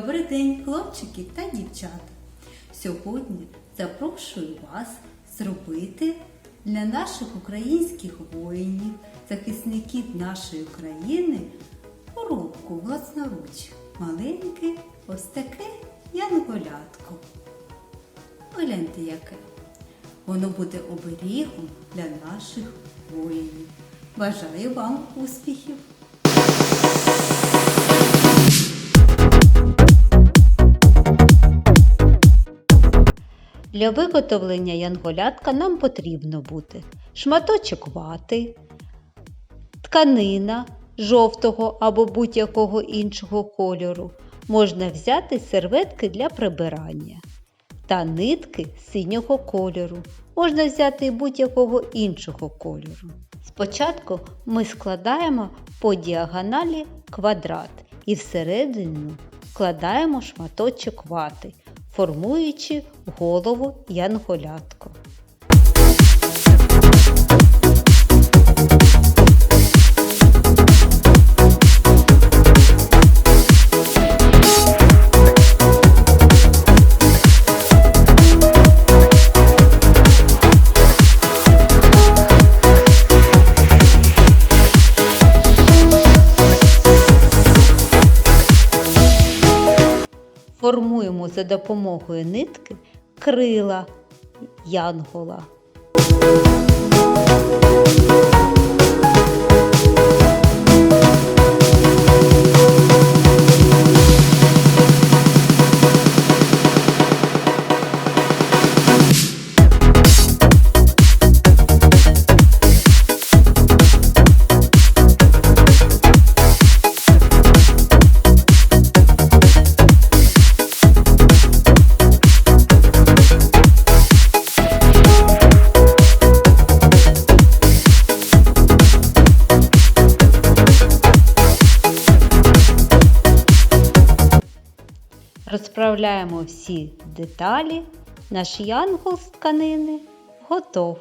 Добрий день, хлопчики та дівчата. Сьогодні запрошую вас зробити для наших українських воїнів, захисників нашої країни, коробку власноруч. Маленьке ось таке янголятко. Погляньте яке. Воно буде оберігом для наших воїнів. Бажаю вам успіхів! Для виготовлення янголятка нам потрібно буде шматочок вати, тканина жовтого або будь-якого іншого кольору. Можна взяти серветки для прибирання та нитки синього кольору. Можна взяти будь-якого іншого кольору. Спочатку ми складаємо по діагоналі квадрат і всередину вкладаємо шматочок вати, формуючи голову янголятко. Формуємо за допомогою нитки крила янгола. Розправляємо всі деталі. Наш янгол з тканини готов.